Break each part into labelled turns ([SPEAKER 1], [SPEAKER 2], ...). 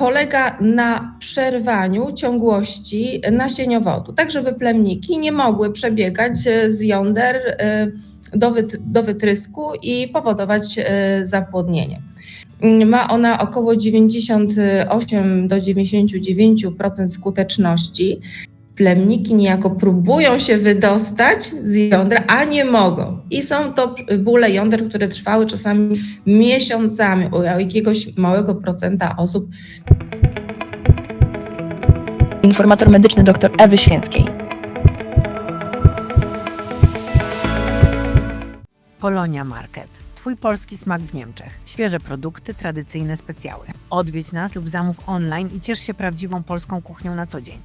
[SPEAKER 1] polega na przerwaniu ciągłości nasieniowodu, tak żeby plemniki nie mogły przebiegać e, z jąder e, do, wyt- do wytrysku i powodować e, zapłodnienie. Ma ona około 98 do 99% skuteczności. Plemniki niejako próbują się wydostać z jądra, a nie mogą. I są to bóle jąder, które trwały czasami miesiącami u jakiegoś małego procenta osób.
[SPEAKER 2] Informator medyczny dr Ewy Święckiej.
[SPEAKER 3] Polonia Market. Twój polski smak w Niemczech. Świeże produkty, tradycyjne specjały. Odwiedź nas lub zamów online i ciesz się prawdziwą polską kuchnią na co dzień.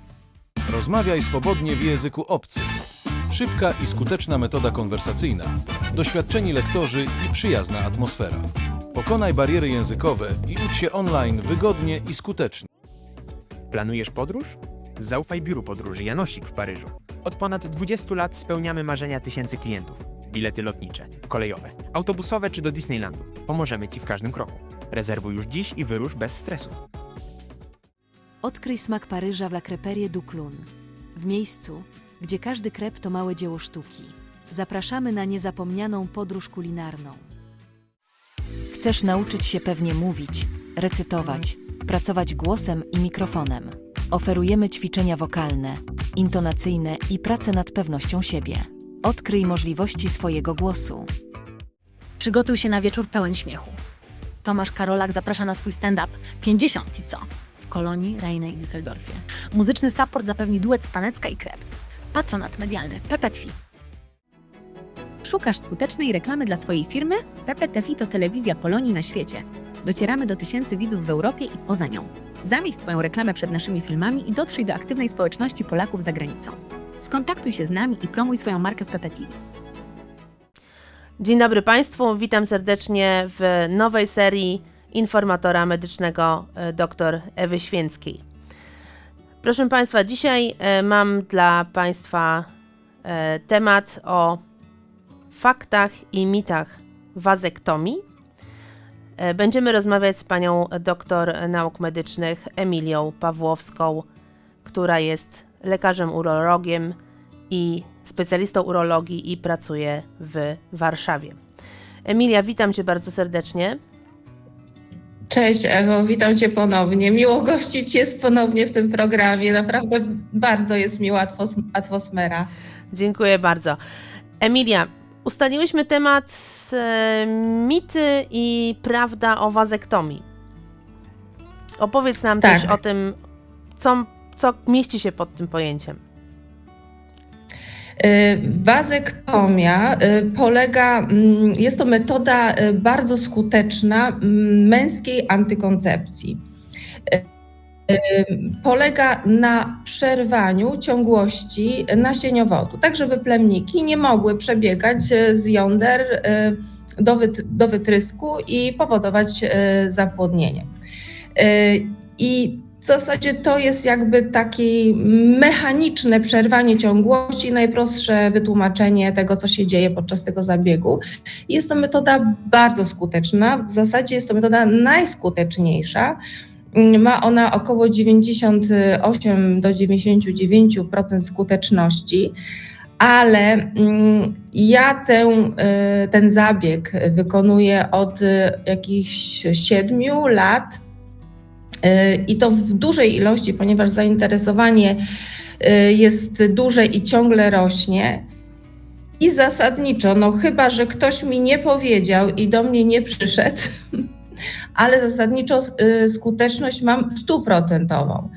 [SPEAKER 4] Rozmawiaj swobodnie w języku obcym. Szybka i skuteczna metoda konwersacyjna, doświadczeni lektorzy i przyjazna atmosfera. Pokonaj bariery językowe i ucz się online wygodnie i skutecznie.
[SPEAKER 5] Planujesz podróż? Zaufaj biuru podróży Janosik w Paryżu. Od ponad 20 lat spełniamy marzenia tysięcy klientów. Bilety lotnicze, kolejowe, autobusowe czy do Disneylandu. Pomożemy Ci w każdym kroku. Rezerwuj już dziś i wyrusz bez stresu.
[SPEAKER 6] Odkryj smak Paryża w La Creperie du Clun. W miejscu, gdzie każdy krep to małe dzieło sztuki. Zapraszamy na niezapomnianą podróż kulinarną. Chcesz nauczyć się pewnie mówić, recytować, pracować głosem i mikrofonem. Oferujemy ćwiczenia wokalne, intonacyjne i pracę nad pewnością siebie. Odkryj możliwości swojego głosu.
[SPEAKER 7] Przygotuj się na wieczór pełen śmiechu. Tomasz Karolak zaprasza na swój stand-up 50 i co? W Kolonii, Rejnej i Düsseldorfie. Muzyczny support zapewni duet Stanecka i Krebs. Patronat medialny Pepetwi. Szukasz skutecznej reklamy dla swojej firmy? PPTFI to telewizja Polonii na świecie. Docieramy do tysięcy widzów w Europie i poza nią. Zamieść swoją reklamę przed naszymi filmami i dotrzyj do aktywnej społeczności Polaków za granicą. Skontaktuj się z nami i promuj swoją markę w PPTV.
[SPEAKER 8] Dzień dobry Państwu, witam serdecznie w nowej serii informatora medycznego e, dr Ewy Święckiej. Proszę Państwa, dzisiaj e, mam dla Państwa e, temat o faktach i mitach wazektomii. Będziemy rozmawiać z panią doktor nauk medycznych Emilią Pawłowską, która jest lekarzem urologiem i specjalistą urologii i pracuje w Warszawie. Emilia, witam Cię bardzo serdecznie.
[SPEAKER 1] Cześć Ewo, witam Cię ponownie. Miło gościć Cię ponownie w tym programie. Naprawdę bardzo jest miła atmos- atmosfera.
[SPEAKER 8] Dziękuję bardzo. Emilia, ustaliłyśmy temat e, mity i prawda o wazektomii. Opowiedz nam
[SPEAKER 1] Tak.
[SPEAKER 8] coś o tym, co, co mieści się pod tym pojęciem.
[SPEAKER 1] Y, Wazektomia y, polega, mm, jest to metoda y, bardzo skuteczna mm, męskiej antykoncepcji. Polega na przerwaniu ciągłości nasieniowodu, tak żeby plemniki nie mogły przebiegać z jąder do, wyt- do wytrysku i powodować zapłodnienie. I w zasadzie to jest jakby takie mechaniczne przerwanie ciągłości, najprostsze wytłumaczenie tego, co się dzieje podczas tego zabiegu. Jest to metoda bardzo skuteczna, w zasadzie jest to metoda najskuteczniejsza. Ma ona około 98 do 99% skuteczności, ale mm, ja y, ten zabieg wykonuję od y, jakichś 7 lat. Y, I to w dużej ilości, ponieważ zainteresowanie y, jest duże i ciągle rośnie. I zasadniczo, no chyba, że ktoś mi nie powiedział i do mnie nie przyszedł, ale zasadniczo y, skuteczność mam stuprocentową.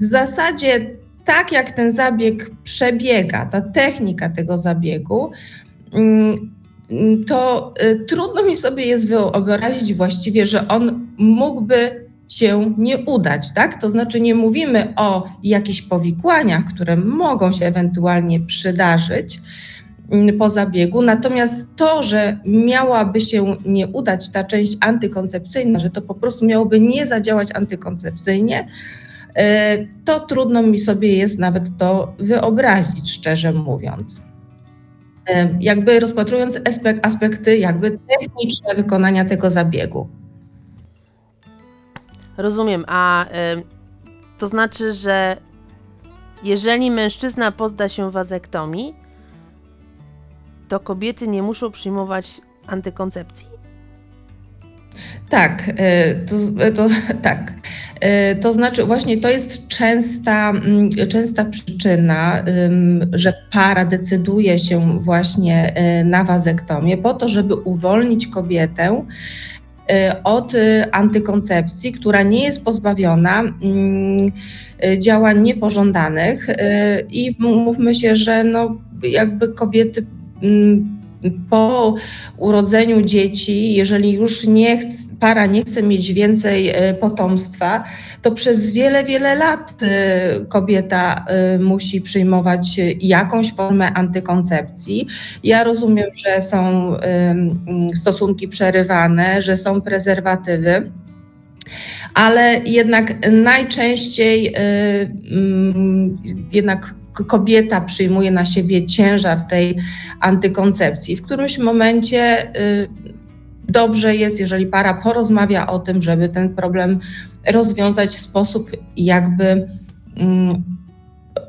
[SPEAKER 1] W zasadzie tak jak ten zabieg przebiega, ta technika tego zabiegu, mm, to trudno mi sobie jest wyobrazić właściwie, że on mógłby się nie udać, tak? To znaczy nie mówimy o jakichś powikłaniach, które mogą się ewentualnie przydarzyć mm, po zabiegu, natomiast to, że miałaby się nie udać ta część antykoncepcyjna, że to po prostu miałoby nie zadziałać antykoncepcyjnie, y, to trudno mi sobie jest nawet to wyobrazić, szczerze mówiąc. Y, Jakby rozpatrując aspek- aspekty jakby techniczne wykonania tego zabiegu.
[SPEAKER 8] Rozumiem, a y, to znaczy, że jeżeli mężczyzna podda się wazektomii, to kobiety nie muszą przyjmować antykoncepcji?
[SPEAKER 1] Tak, e, to, to, tak. E, To znaczy właśnie to jest częsta, częsta przyczyna, że para decyduje się właśnie e, na wazektomię po to, żeby uwolnić kobietę e, od e, antykoncepcji, która nie jest pozbawiona mm, e, działań niepożądanych i mówmy się, że no jakby kobiety mm, po urodzeniu dzieci, jeżeli już nie para nie chce mieć więcej e, potomstwa, to przez wiele, wiele lat e, kobieta e, musi przyjmować jakąś formę antykoncepcji. Ja rozumiem, że są stosunki przerywane, że są prezerwatywy. Ale jednak najczęściej jednak kobieta przyjmuje na siebie ciężar tej antykoncepcji. W którymś momencie y, dobrze jest, jeżeli para porozmawia o tym, żeby ten problem rozwiązać w sposób jakby mm,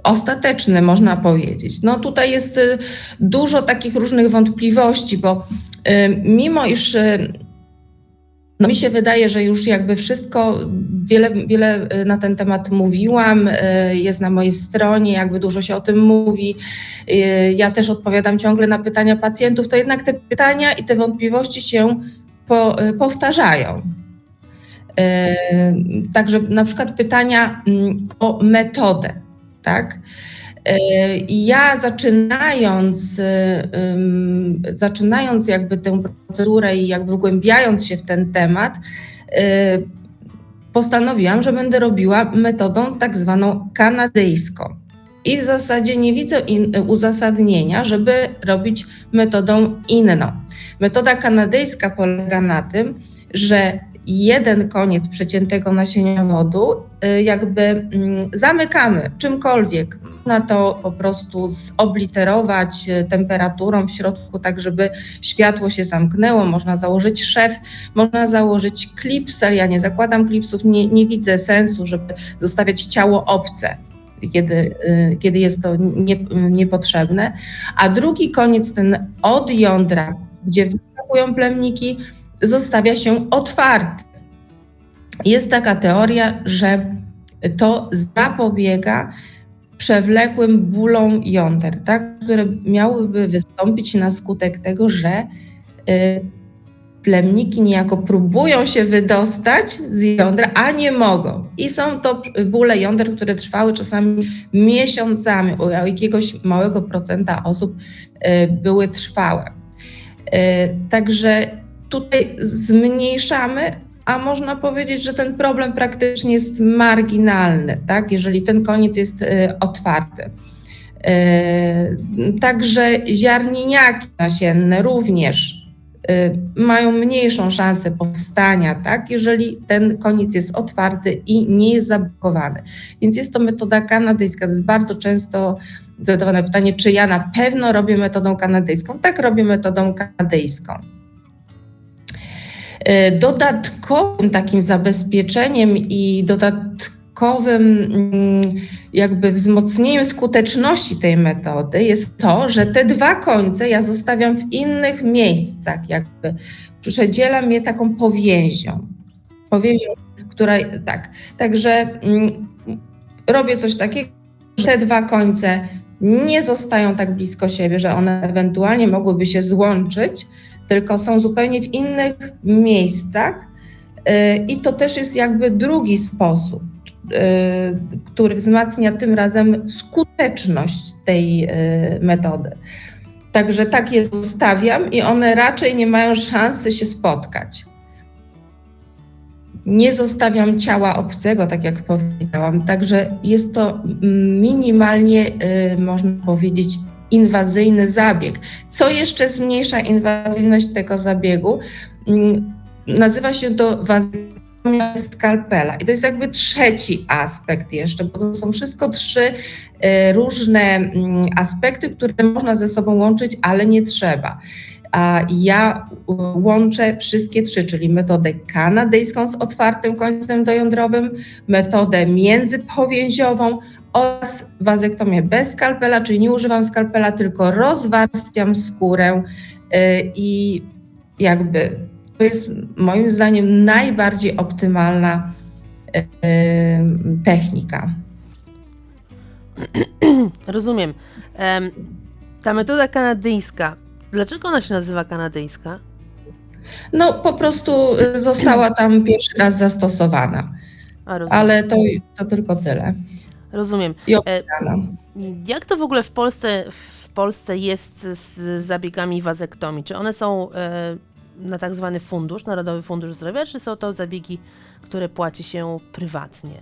[SPEAKER 1] ostateczny, można powiedzieć. No tutaj jest y, dużo takich różnych wątpliwości, bo y, mimo iż no mi się wydaje, że już jakby wszystko, wiele, wiele y, na ten temat mówiłam, y, jest na mojej stronie, jakby dużo się o tym mówi. Y, Ja też odpowiadam ciągle na pytania pacjentów, to jednak te pytania i te wątpliwości się po, powtarzają. Także na przykład pytania mm, o metodę, tak? Y, ja zaczynając, y, zaczynając jakby tę procedurę i jakby wgłębiając się w ten temat, y, postanowiłam, że będę robiła metodą tak zwaną kanadyjską. I w zasadzie nie widzę uzasadnienia, żeby robić metodą inną. Metoda kanadyjska polega na tym, że jeden koniec przeciętego nasieniowodu y, jakby mm, zamykamy czymkolwiek. Można to po prostu zobliterować y, temperaturą w środku, tak żeby światło się zamknęło. Można założyć szef, można założyć klipsel. Ja nie zakładam klipsów, nie, nie widzę sensu, żeby zostawiać ciało obce. Kiedy, y, kiedy jest to nie, niepotrzebne. A drugi koniec, ten od jądra, gdzie wyskakują plemniki, zostawia się otwarty. Jest taka teoria, że to zapobiega przewlekłym bólom jąder, tak, które miałyby wystąpić na skutek tego, że y, plemniki niejako próbują się wydostać z jądra, a nie mogą. I są to bóle jąder, które trwały czasami miesiącami. U jakiegoś małego procenta osób y, były trwałe. Y, Także tutaj zmniejszamy, a można powiedzieć, że ten problem praktycznie jest marginalny, tak? jeżeli ten koniec jest y, otwarty. Y, Także ziarniniaki nasienne również y, mają mniejszą szansę powstania, tak? jeżeli ten koniec jest otwarty i nie jest zablokowany. Więc jest to metoda kanadyjska. To jest bardzo często zadawane pytanie, czy ja na pewno robię metodą kanadyjską. Tak, robię metodą kanadyjską. E, Dodatkowym takim zabezpieczeniem i dodatkowym mm, jakby wzmocnieniem skuteczności tej metody jest to, że te dwa końce ja zostawiam w innych miejscach, jakby przedzielam je taką powięzią. Powięzią, która tak. Także mm, robię coś takiego, że te dwa końce nie zostają tak blisko siebie, że one ewentualnie mogłyby się złączyć, tylko są zupełnie w innych miejscach. Y, I to też jest jakby drugi sposób, y, który wzmacnia tym razem skuteczność tej y, metody. Także tak je zostawiam i one raczej nie mają szansy się spotkać. Nie zostawiam ciała obcego, tak jak powiedziałam, także jest to minimalnie, można powiedzieć, inwazyjny zabieg. Co jeszcze zmniejsza inwazyjność tego zabiegu? Mm, Nazywa się to wazektomia skalpela. I to jest jakby trzeci aspekt jeszcze, bo to są wszystko trzy y, różne mm, aspekty, które można ze sobą łączyć, ale nie trzeba. a ja łączę wszystkie trzy, czyli metodę kanadyjską z otwartym końcem dojądrowym, metodę międzypowięziową oraz wazektomię bez skalpela, czyli nie używam skalpela, tylko rozwarstwiam skórę y, i jakby to jest moim zdaniem najbardziej optymalna y, technika.
[SPEAKER 8] Rozumiem. Em, ta metoda kanadyjska, dlaczego ona się nazywa kanadyjska?
[SPEAKER 1] No po prostu została tam pierwszy raz zastosowana,
[SPEAKER 8] A,
[SPEAKER 1] ale to, to tylko tyle.
[SPEAKER 8] Rozumiem.
[SPEAKER 1] I
[SPEAKER 8] E,
[SPEAKER 1] opisana.
[SPEAKER 8] Jak to w ogóle w Polsce, w Polsce jest z zabiegami wazektomii? Czy one są e, na tak zwany fundusz, Narodowy Fundusz Zdrowia, czy są to zabiegi, które płaci się prywatnie?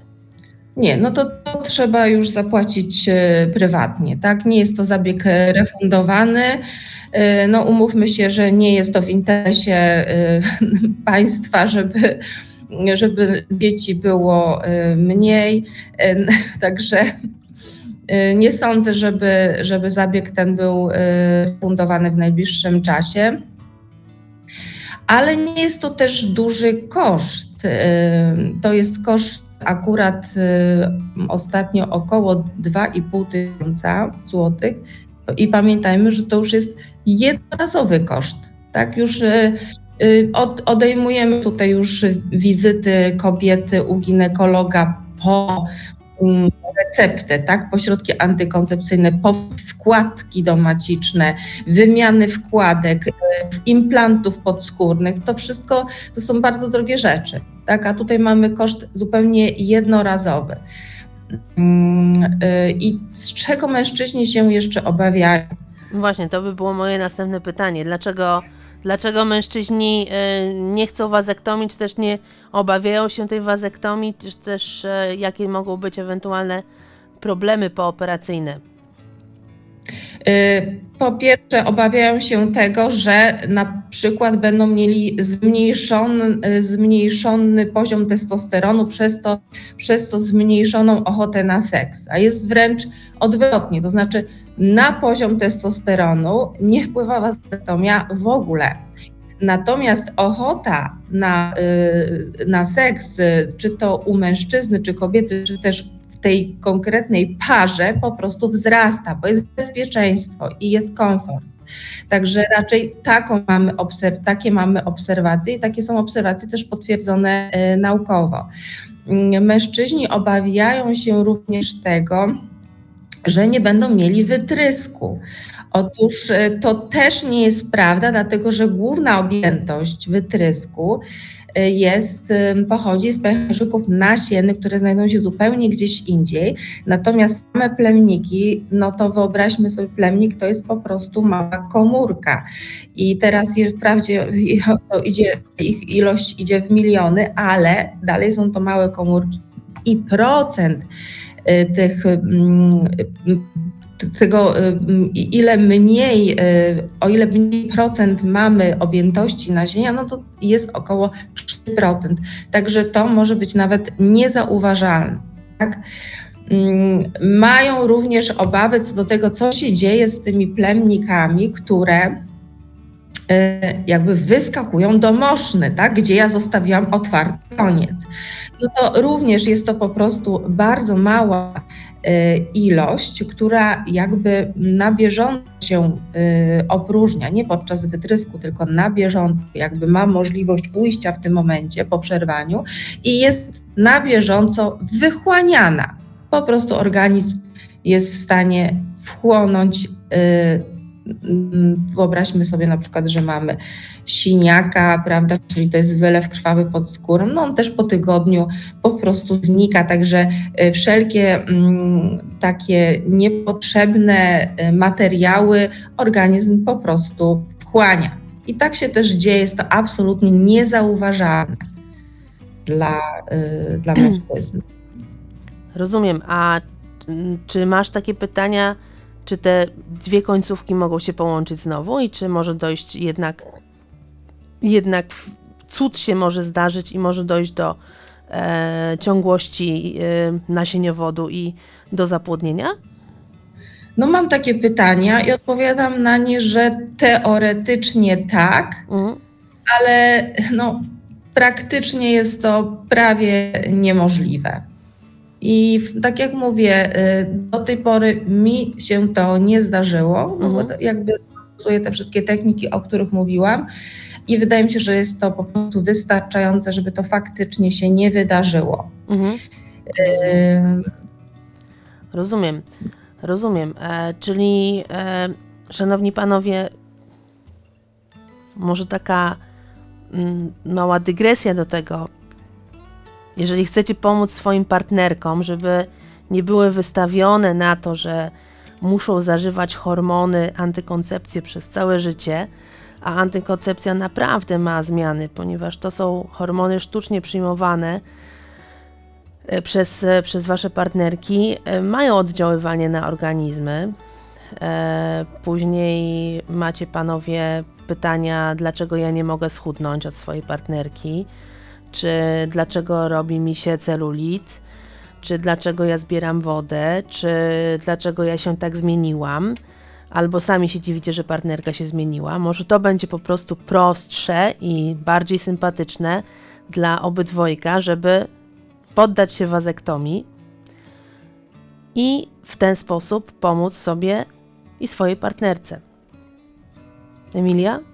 [SPEAKER 1] Nie, no to, to trzeba już zapłacić e, prywatnie, tak? Nie jest to zabieg refundowany. No umówmy się, że nie jest to w interesie państwa, żeby, żeby dzieci było e, mniej. E, Także e, nie sądzę, żeby, żeby zabieg ten był refundowany w najbliższym czasie. Ale nie jest to też duży koszt. To jest koszt akurat y, ostatnio około 2,5 tysiąca złotych i pamiętajmy, że to już jest jednorazowy koszt, tak? Już y, y, odejmujemy tutaj już wizyty kobiety u ginekologa po mm, receptę, tak? Po środki antykoncepcyjne, po wkładki domaciczne, wymiany wkładek, y, implantów podskórnych. To wszystko to są bardzo drogie rzeczy tak? A tutaj mamy koszt zupełnie jednorazowy. Mm, y, I z czego mężczyźni się jeszcze obawiają?
[SPEAKER 8] Właśnie, to by było moje następne pytanie. Dlaczego, dlaczego mężczyźni e, nie chcą wazektomii, czy też nie obawiają się tej wazektomii, czy też e, jakie mogą być ewentualne problemy pooperacyjne?
[SPEAKER 1] Y, Po pierwsze, obawiają się tego, że na przykład będą mieli zmniejszony, zmniejszony poziom testosteronu, przez to, przez co zmniejszoną ochotę na seks. A jest wręcz odwrotnie, to znaczy na poziom testosteronu nie wpływa wazektomia w ogóle. Natomiast ochota na, y, na seks, y, czy to u mężczyzny, czy kobiety, czy też tej konkretnej parze po prostu wzrasta, bo jest bezpieczeństwo i jest komfort. Także raczej taką mamy obserw- takie mamy obserwacje i takie są obserwacje też potwierdzone y, naukowo. Mm, Mężczyźni obawiają się również tego, że nie będą mieli wytrysku. Otóż y, to też nie jest prawda, dlatego że główna objętość wytrysku jest, pochodzi z pęcherzyków nasiennych, które znajdują się zupełnie gdzieś indziej. Natomiast same plemniki, no to wyobraźmy sobie, plemnik to jest po prostu mała komórka. I teraz wprawdzie idzie, ich ilość idzie w miliony, ale dalej są to małe komórki i procent y, tych tego, y, ile mniej, y, o ile mniej procent mamy objętości nazienia, no to jest około 3%. Także to może być nawet niezauważalne. Tak? Mm, Mają również obawy co do tego, co się dzieje z tymi plemnikami, które y, jakby wyskakują do moszny, tak? gdzie ja zostawiłam otwarty koniec. No to również jest to po prostu bardzo mała ilość, która jakby na bieżąco się y, opróżnia, nie podczas wytrysku, tylko na bieżąco, jakby ma możliwość ujścia w tym momencie po przerwaniu i jest na bieżąco wychłaniana. Po prostu organizm jest w stanie wchłonąć. Mm, Wyobraźmy sobie na przykład, że mamy siniaka, prawda, czyli to jest wylew krwawy pod skórą. No on też po tygodniu po prostu znika, także y, wszelkie mm, takie niepotrzebne y, materiały organizm po prostu wchłania. I tak się też dzieje, jest to absolutnie niezauważalne dla, y, dla mężczyzn.
[SPEAKER 8] Rozumiem. A mm, czy masz takie pytania, czy te dwie końcówki mogą się połączyć znowu i czy może dojść jednak, jednak cud się może zdarzyć i może dojść do e, ciągłości e, nasieniowodu i do zapłodnienia?
[SPEAKER 1] No mam takie pytania i odpowiadam na nie, że teoretycznie tak,
[SPEAKER 8] Mhm.
[SPEAKER 1] ale no, praktycznie jest to prawie niemożliwe. I tak jak mówię, y, do tej pory mi się to nie zdarzyło, no bo
[SPEAKER 8] Mhm.
[SPEAKER 1] jakby stosuję te wszystkie techniki, o których mówiłam i wydaje mi się, że jest to po prostu wystarczające, żeby to faktycznie się nie wydarzyło.
[SPEAKER 8] Mhm.
[SPEAKER 1] Y,
[SPEAKER 8] Rozumiem, rozumiem. E, czyli, e, szanowni panowie, może taka mm, mała dygresja do tego. Jeżeli chcecie pomóc swoim partnerkom, żeby nie były wystawione na to, że muszą zażywać hormony, antykoncepcję przez całe życie, a antykoncepcja naprawdę ma zmiany, ponieważ to są hormony sztucznie przyjmowane, e, przez, e, przez wasze partnerki e, mają oddziaływanie na organizmy. Później macie panowie pytania, dlaczego ja nie mogę schudnąć od swojej partnerki, czy dlaczego robi mi się celulit, czy dlaczego ja zbieram wodę, czy dlaczego ja się tak zmieniłam, albo sami się dziwicie, że partnerka się zmieniła. Może to będzie po prostu prostsze i bardziej sympatyczne dla obydwojga, żeby poddać się wazektomii i w ten sposób pomóc sobie i swojej partnerce. Emilia?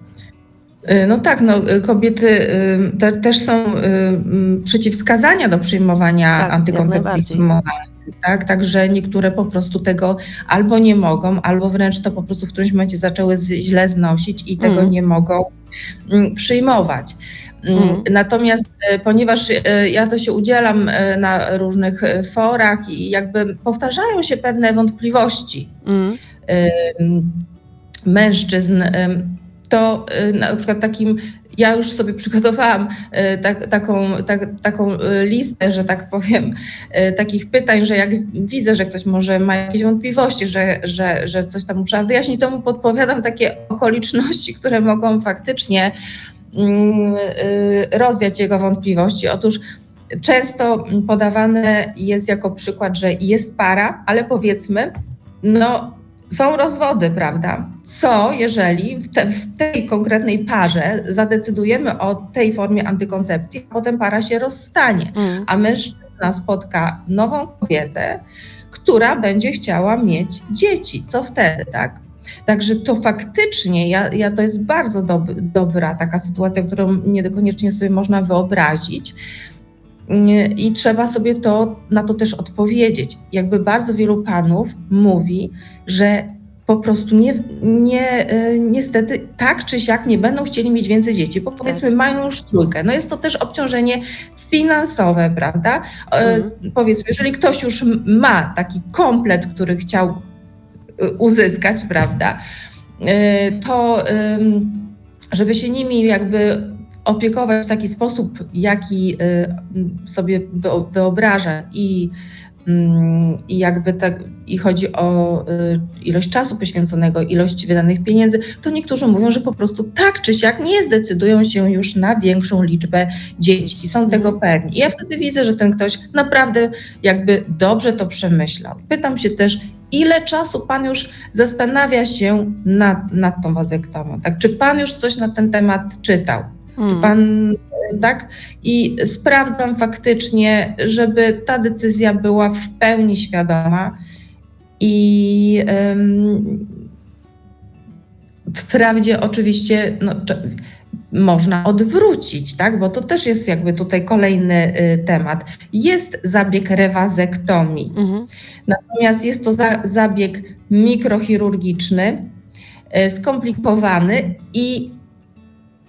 [SPEAKER 1] Y, No tak, no, y, kobiety y, te, też są mm, przeciwwskazania do przyjmowania
[SPEAKER 8] Tak,
[SPEAKER 1] antykoncepcji hormonalnej, tak? Także niektóre po prostu tego albo nie mogą, albo wręcz to po prostu w którymś momencie zaczęły źle znosić i tego
[SPEAKER 8] Mhm.
[SPEAKER 1] nie mogą mm, przyjmować. Mm,
[SPEAKER 8] Mhm.
[SPEAKER 1] Natomiast ponieważ ja to się udzielam na różnych forach i jakby powtarzają się pewne wątpliwości,
[SPEAKER 8] Mm.
[SPEAKER 1] mężczyzn, to y, na przykład takim, ja już sobie przygotowałam y, tak, taką, tak, taką y, listę, że tak powiem, takich pytań, że jak widzę, że ktoś może ma jakieś wątpliwości, że, że, że coś tam trzeba wyjaśnić, to mu podpowiadam takie okoliczności, które mogą faktycznie mm, rozwiać jego wątpliwości. Otóż często podawane jest jako przykład, że jest para, ale powiedzmy, no są rozwody, prawda? Co jeżeli w, te, w tej konkretnej parze zadecydujemy o tej formie antykoncepcji, a potem para się rozstanie,
[SPEAKER 8] Mm.
[SPEAKER 1] a mężczyzna spotka nową kobietę, która będzie chciała mieć dzieci. Co wtedy, tak? Także to faktycznie, ja, ja to jest bardzo dob, dobra taka sytuacja, którą niekoniecznie sobie można wyobrazić. I trzeba sobie to, na to też odpowiedzieć. Jakby bardzo wielu panów mówi, że po prostu nie, nie, y, niestety tak czy siak nie będą chcieli mieć więcej dzieci, bo powiedzmy mają już trójkę. No jest to też obciążenie finansowe, prawda? E,
[SPEAKER 8] Mhm.
[SPEAKER 1] Powiedzmy, jeżeli ktoś już ma taki komplet, który chciał y, uzyskać, prawda, y, to ym, żeby się nimi jakby opiekować w taki sposób, jaki y, sobie wyo- wyobraża i, mm, i jakby tak, i chodzi o y, ilość czasu poświęconego, ilość wydanych pieniędzy, to niektórzy mówią, że po prostu tak czy siak nie zdecydują się już na większą liczbę dzieci, są tego pewni. I ja wtedy widzę, że ten ktoś naprawdę jakby dobrze to przemyślał. Pytam się też, ile czasu pan już zastanawia się nad, nad tą wazektomią? Tak? Czy pan już coś na ten temat czytał? Czy
[SPEAKER 8] Mm.
[SPEAKER 1] pan, tak? I sprawdzam faktycznie, żeby ta decyzja była w pełni świadoma i em, wprawdzie oczywiście no, można odwrócić, tak? Bo to też jest jakby tutaj kolejny y, temat. Jest zabieg rewazektomii.
[SPEAKER 8] Mhm.
[SPEAKER 1] Natomiast jest to za, zabieg mikrochirurgiczny, e, skomplikowany i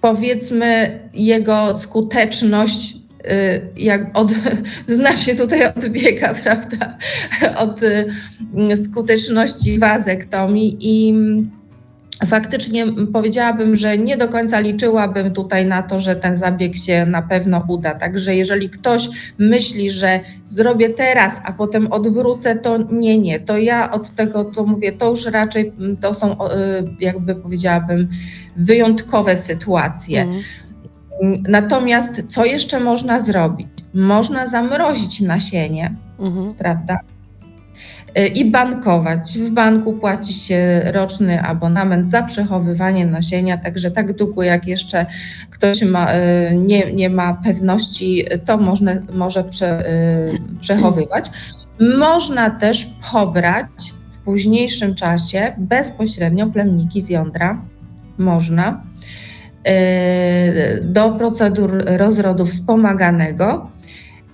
[SPEAKER 1] powiedzmy jego skuteczność e, jak od, znacznie tutaj odbiega, prawda, od e, skuteczności wazektomii i faktycznie powiedziałabym, że nie do końca liczyłabym tutaj na to, że ten zabieg się na pewno uda. Także jeżeli ktoś myśli, że zrobię teraz, a potem odwrócę, to nie, nie. To ja od tego to mówię, to już raczej mm, to są, y, jakby powiedziałabym, wyjątkowe sytuacje.
[SPEAKER 8] Mhm.
[SPEAKER 1] Natomiast co jeszcze można zrobić? Można zamrozić nasienie,
[SPEAKER 8] Mhm.
[SPEAKER 1] prawda? Y, i bankować. W banku płaci się roczny abonament za przechowywanie nasienia, także tak długo jak jeszcze ktoś ma, y, nie, nie ma pewności, to można, może prze, y, przechowywać. Można też pobrać w późniejszym czasie bezpośrednio plemniki z jądra. Można. Do procedur rozrodu wspomaganego.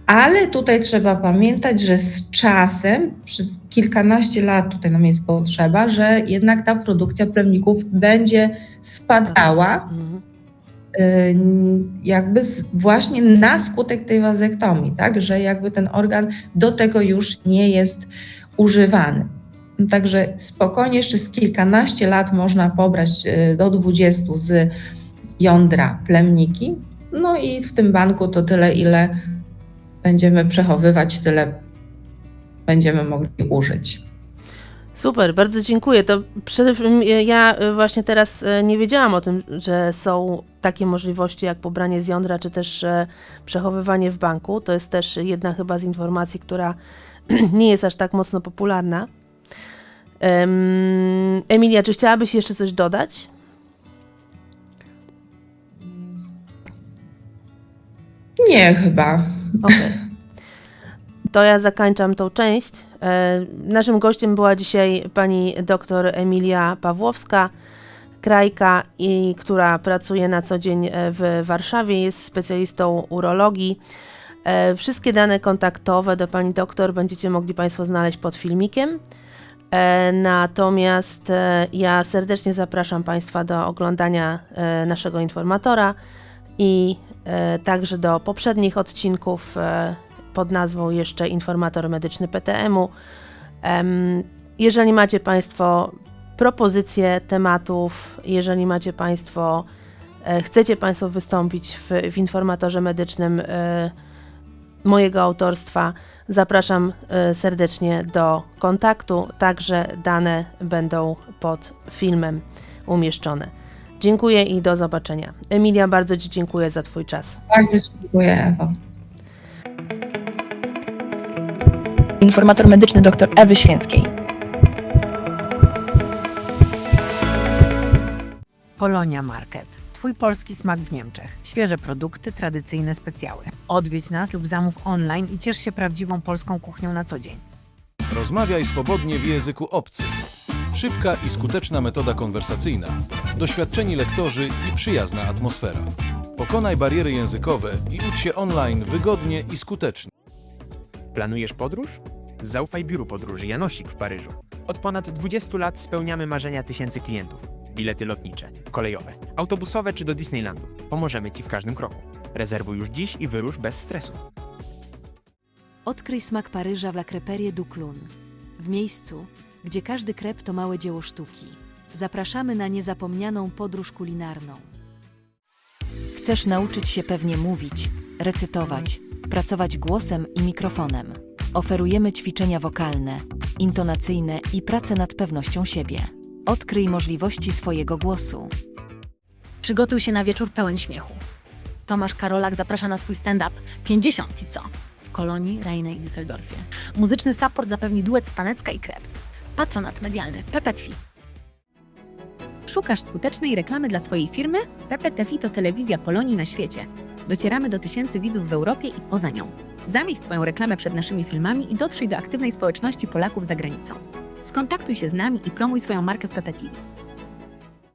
[SPEAKER 1] Ale tutaj trzeba pamiętać, że z czasem, przez kilkanaście lat tutaj nam jest potrzeba, że jednak ta produkcja plemników będzie spadała
[SPEAKER 8] Mhm.
[SPEAKER 1] y, jakby z, właśnie na skutek tej wazektomii, tak, że jakby ten organ do tego już nie jest używany. Także spokojnie jeszcze z kilkanaście lat można pobrać y, do 20 z jądra plemniki. No i w tym banku to tyle, ile będziemy przechowywać, tyle będziemy mogli użyć.
[SPEAKER 8] Super, bardzo dziękuję. To przede wszystkim ja y, właśnie teraz y, nie wiedziałam o tym, że są takie możliwości jak pobranie z jądra, czy też e, przechowywanie w banku. To jest też jedna chyba z informacji, która nie jest aż tak mocno popularna. Em, Emilia, czy chciałabyś jeszcze coś dodać?
[SPEAKER 1] Nie, chyba.
[SPEAKER 8] Okej. To ja zakończam tą część. E, Naszym gościem była dzisiaj pani dr Emilia Pawłowska, krajka, i, która pracuje na co dzień e, w Warszawie, jest specjalistą urologii. E, Wszystkie dane kontaktowe do pani doktor będziecie mogli Państwo znaleźć pod filmikiem. Natomiast ja serdecznie zapraszam Państwa do oglądania naszego informatora i e, także do poprzednich odcinków e, pod nazwą jeszcze Informator Medyczny PTM-u. Jeżeli macie Państwo propozycje tematów, jeżeli macie Państwo, e, chcecie Państwo wystąpić w, w Informatorze Medycznym mojego autorstwa, zapraszam serdecznie do kontaktu. Także dane będą pod filmem umieszczone. Dziękuję i do zobaczenia. Emilia, bardzo Ci dziękuję za Twój czas.
[SPEAKER 1] Bardzo dziękuję, Ewo.
[SPEAKER 2] Informator medyczny dr Ewy Święckiej.
[SPEAKER 3] Polonia Market. Twój polski smak w Niemczech. Świeże produkty, tradycyjne specjały. Odwiedź nas lub zamów online i ciesz się prawdziwą polską kuchnią na co dzień.
[SPEAKER 4] Rozmawiaj swobodnie w języku obcym. Szybka i skuteczna metoda konwersacyjna, doświadczeni lektorzy i przyjazna atmosfera. Pokonaj bariery językowe i ucz się online wygodnie i skutecznie.
[SPEAKER 5] Planujesz podróż? Zaufaj biuru podróży Janosik w Paryżu. Od ponad 20 lat spełniamy marzenia tysięcy klientów. Bilety lotnicze, kolejowe, autobusowe czy do Disneylandu. Pomożemy Ci w każdym kroku. Rezerwuj już dziś i wyrusz bez stresu.
[SPEAKER 6] Odkryj smak Paryża w La Creperie du Clun. W miejscu, gdzie każdy krep to małe dzieło sztuki. Zapraszamy na niezapomnianą podróż kulinarną. Chcesz nauczyć się pewnie mówić, recytować, pracować głosem i mikrofonem. Oferujemy ćwiczenia wokalne, intonacyjne i pracę nad pewnością siebie. Odkryj możliwości swojego głosu.
[SPEAKER 7] Przygotuj się na wieczór pełen śmiechu. Tomasz Karolak zaprasza na swój stand-up 50 i co? Kolonii, Rejne i Düsseldorfie. Muzyczny support zapewni duet Stanecka i Krebs. Patronat medialny PPTV. Szukasz skutecznej reklamy dla swojej firmy? PPTV to telewizja Polonii na świecie. Docieramy do tysięcy widzów w Europie i poza nią. Zamieść swoją reklamę przed naszymi filmami i dotrzyj do aktywnej społeczności Polaków za granicą. Skontaktuj się z nami i promuj swoją markę w PPTV.